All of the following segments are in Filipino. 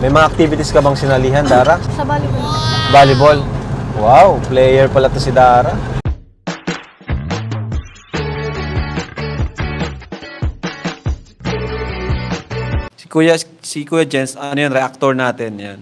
May mga activities ka bang sinalihan, Dara? Sa volleyball. Volleyball. Wow, player pala to si Dara. Si Kuya, si Kuya Jens, ano yun, reactor natin yan.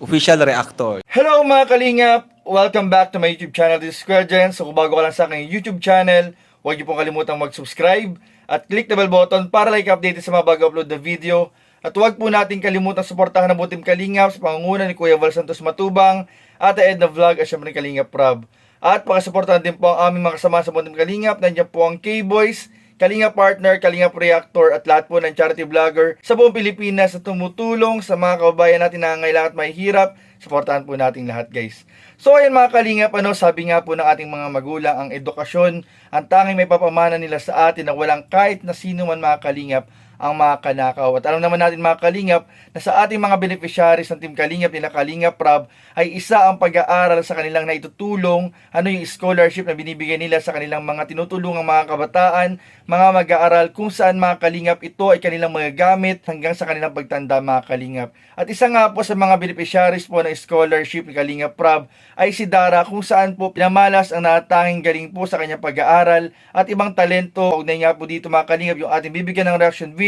Official reactor. Hello mga kalingap! Welcome back to my YouTube channel, this is Square Gen. So kung bago ka lang sa aking YouTube channel, huwag niyo pong kalimutang mag-subscribe at click the bell button para like updated sa mga bago upload na video. At huwag po natin kalimutang suportahan ang butim Kalingap sa pangunguna ni Kuya Val Santos Matubang at Edna Vlog at syempre Kalingap Prab. At pakasuportahan din po ang aming mga kasama sa butim Kalingap. Nandiyan po ang K-Boys, Kalinga Partner, Kalinga Reactor at lahat po ng charity vlogger sa buong Pilipinas na tumutulong sa mga kababayan natin na nangangailangan at mahihirap. Supportahan po natin lahat guys. So ayan mga kalingap, ano, sabi nga po ng ating mga magulang, ang edukasyon, ang tanging may papamana nila sa atin na walang kahit na sino man mga kalingap ang mga kanakaw. At alam naman natin mga kalingap na sa ating mga beneficiaries ng Team Kalingap nila Kalingap Prab ay isa ang pag-aaral sa kanilang naitutulong, ano yung scholarship na binibigay nila sa kanilang mga tinutulungang mga kabataan, mga mag-aaral kung saan mga kalingap ito ay kanilang magagamit hanggang sa kanilang pagtanda mga kalingap. At isa nga po sa mga beneficiaries po ng scholarship ni Kalingap Prab ay si Dara kung saan po pinamalas ang natanging galing po sa kanyang pag-aaral at ibang talento. Ugnay nga po dito mga kalingap yung ating bibigyan ng reaction video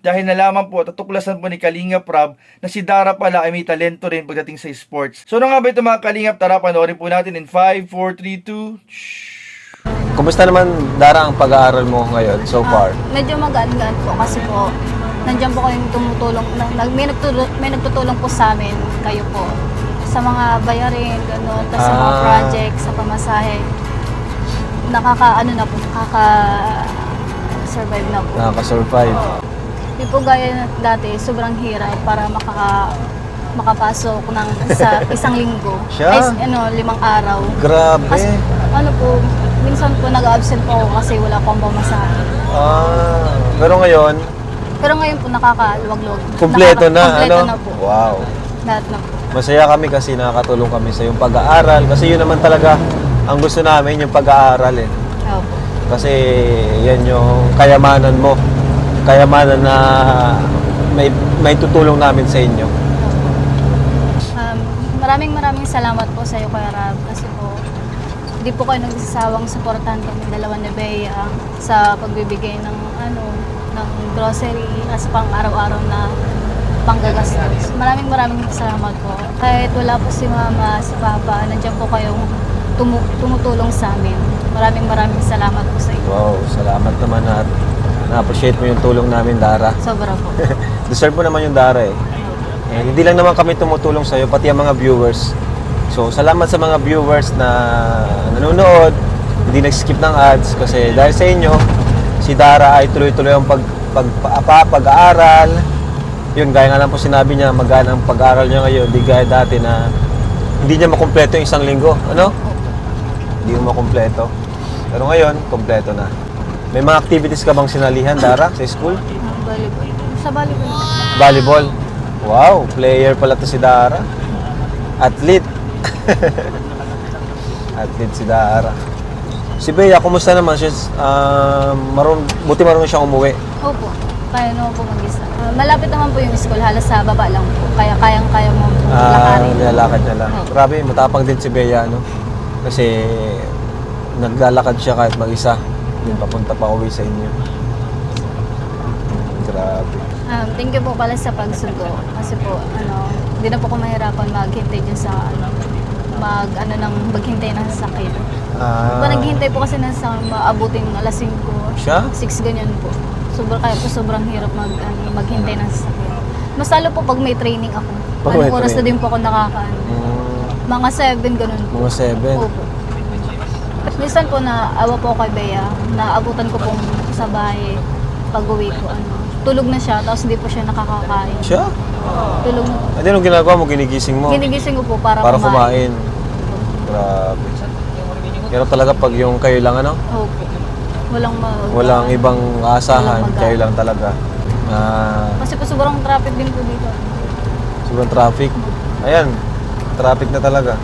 dahil nalaman po at tuklasan po ni Kalingap Prab na si Dara pala ay may talento rin pagdating sa sports. So ano nga ba ito mga kalingap? Tara panoorin po natin in 5, 4, 3, 2, Kumusta naman, Dara, ang pag-aaral mo ngayon so far? Ah, medyo magaan-gaan po kasi po, nandiyan po kayong tumutulong, na, nag, may, nagtulong, may nagtutulong po sa amin, kayo po. Sa mga bayarin, gano'n, tapos sa mga Ah. project, sa pamasahe. Nakaka, ano na po, nakaka survive na po. Nakaka-survive. Di po gaya na dati, sobrang hirap para makaka makapasok ng sa isang linggo. Siya? Ay, ano, limang araw. Grabe. Kasi, ano po, minsan po nag-absent po ako kasi wala po akong pamasahe. Ah, pero ngayon, Pero ngayon po nakakaluwag-luwag. kumpleto na, Nakaka- ano? Kumpleto na po. Wow. Lahat na po. Masaya kami kasi nakakatulong kami sa yung pag-aaral. Kasi yun naman talaga ang gusto namin, yung pag-aaral eh. Opo. Kasi yan yung kayamanan mo. Kayamanan na may, may tutulong namin sa inyo. Um, maraming maraming salamat po sa iyo, Kuya Rab. Kasi po, hindi po kayo nagsasawang suportahan kami dalawa ni Bea sa pagbibigay ng ano ng grocery as pang araw-araw na panggagastos. Maraming maraming salamat po. Kahit wala po si Mama, si Papa, nandiyan po kayong tumu- tumutulong sa amin. Maraming maraming salamat po sa iyo. Wow, salamat naman at na-appreciate mo yung tulong namin, Dara. Sobra po. Deserve mo naman yung Dara eh. Eh, hindi lang naman kami tumutulong sa'yo, pati ang mga viewers. So, salamat sa mga viewers na nanonood, hindi nag-skip ng ads kasi dahil sa inyo, si Dara ay tuloy-tuloy ang pag, pag, pa- pag-aaral. Yun, gaya nga lang po sinabi niya, magana ang pag-aaral niya ngayon, di gaya dati na hindi niya makumpleto yung isang linggo. Ano? Hindi mo makumpleto. Pero ngayon, kompleto na. May mga activities ka bang sinalihan, Dara, sa school? Volleyball. Sa volleyball. Volleyball. Wow, player pala to si Dara. Athlete. Athlete si Dara. Si Bea, kumusta naman siya? Uh, maroon, buti marunong siyang umuwi. Opo. Kaya naman po mag-isa. Ah, malapit naman po yung school. Halos sa baba lang po. Kaya kayang-kaya mo po Ah, lakarin. nilalakad niya lang. Oo. Grabe, matapang din si Bea, no? Kasi naglalakad siya kahit mag-isa. Yung papunta pa uwi sa inyo. Grabe. Um, thank you po pala sa pagsundo. Kasi po, ano, hindi na po ko mahirapan maghintay dyan sa, ano, mag, ano, nang maghintay ng sasakyan. Ah, Pa naghintay po kasi na sa maabutin alas 5, siya? 6 ganyan po. Sobrang, kaya po sobrang hirap mag, ano, maghintay ng sasakyan. Mas lalo po pag may training ako. Pag Anong may oras na training. din po ako nakakaano. Mm, Mga 7, ganun po. mga seven. Opo. Minsan po na awa po kay Bea, naabutan ko pong sa bahay pag uwi ko. Ano, tulog na siya, tapos hindi po siya nakakakain. Siya? Tulog na po. Ano yung ginagawa mo? Ginigising mo? Ginigising ko po para, Para kumain. Grabe. Pero talaga pag yung kayo lang ano, Opo. Walang mag... walang ibang aasahan, Walang mag- kayo lang talaga. Ah, Kasi po sobrang traffic din po dito. sobrang traffic. Ayan, traffic na talaga.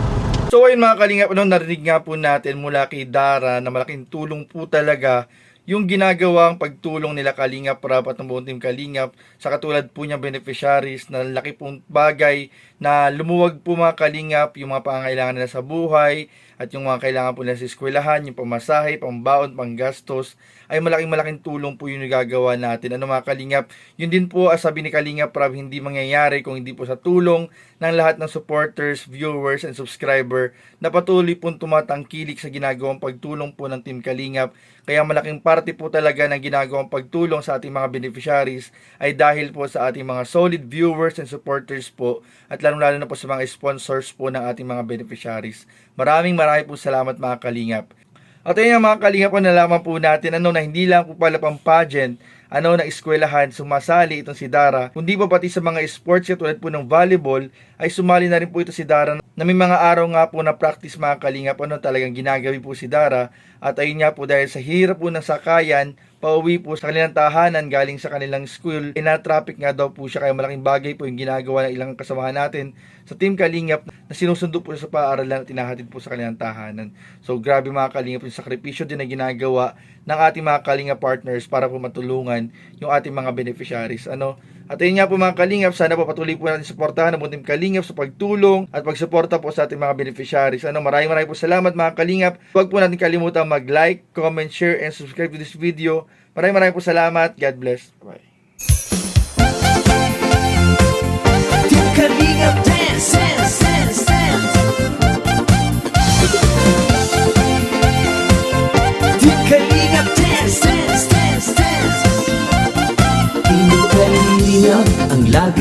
So ayun mga kalingap, ano, narinig nga po natin mula kay Dara na malaking tulong po talaga yung ginagawang pagtulong nila Kalingap Rap at ng buong team Kalingap sa katulad po niyang beneficiaries na laki pong bagay na lumuwag po mga Kalingap yung mga pangangailangan nila sa buhay at yung mga kailangan po nila sa eskwelahan, yung pamasahe, pambaon, panggastos ay malaking malaking tulong po yung nagagawa natin. Ano mga Kalingap, yun din po as sabi ni Kalingap Rap hindi mangyayari kung hindi po sa tulong ng lahat ng supporters, viewers, and subscriber na patuloy pong tumatangkilik sa ginagawang pagtulong po ng Team Kalingap. Kaya malaking parte po talaga ng ginagawang pagtulong sa ating mga beneficiaries ay dahil po sa ating mga solid viewers and supporters po at lalong-lalo na po sa mga sponsors po ng ating mga beneficiaries. Maraming maraming po salamat mga Kalingap. At ayun nga, mga kalingap nalaman po natin ano na hindi lang po pala pang pageant, ano na eskwelahan sumasali itong si Dara, kundi pa pati sa mga sports tulad po ng volleyball ay sumali na rin po ito si Dara na may mga araw nga po na practice mga kalingap ano talagang ginagawi po si Dara at ayun nga po dahil sa hirap po ng sakayan pauwi po sa kanilang tahanan galing sa kanilang school, eh, na-traffic nga daw po siya kaya malaking bagay po yung ginagawa ng ilang kasamahan natin sa Team Kalingap na sinusundo po sa paaralan at tinahatid po sa kanilang tahanan. So grabe mga Kalingap yung sakripisyo din na ginagawa ng ating mga Kalingap partners para po matulungan yung ating mga beneficiaries. Ano? At ayun nga po mga Kalingap, sana po patuloy po natin suportahan ang Team Kalingap sa pagtulong at pagsuporta po sa ating mga beneficiaries. Ano, maraming maraming po salamat mga Kalingap. Huwag po natin kalimutan mag-like, comment, share, and subscribe to this video. Maraming maraming po salamat. God bless. Bye. Kalingap dance, dance.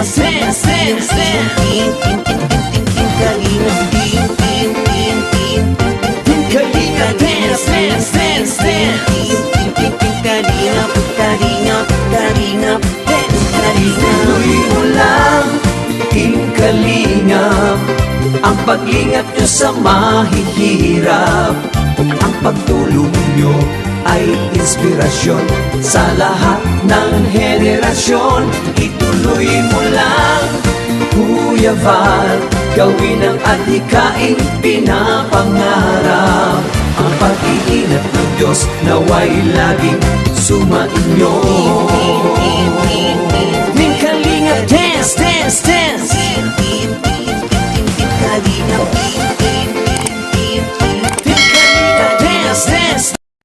Dance, dance Team, team, team, team Kalingap, Kalingap, Kalingap Dance, Kalingap Tuloy mo sa mahihirap ay inspirasyon sa lahat ng henerasyon. Ituloy mo lang, Kuya Val, gawin ang atikaing pinapangarap. Ang pag-iingat ng Diyos naway laging sumainyo.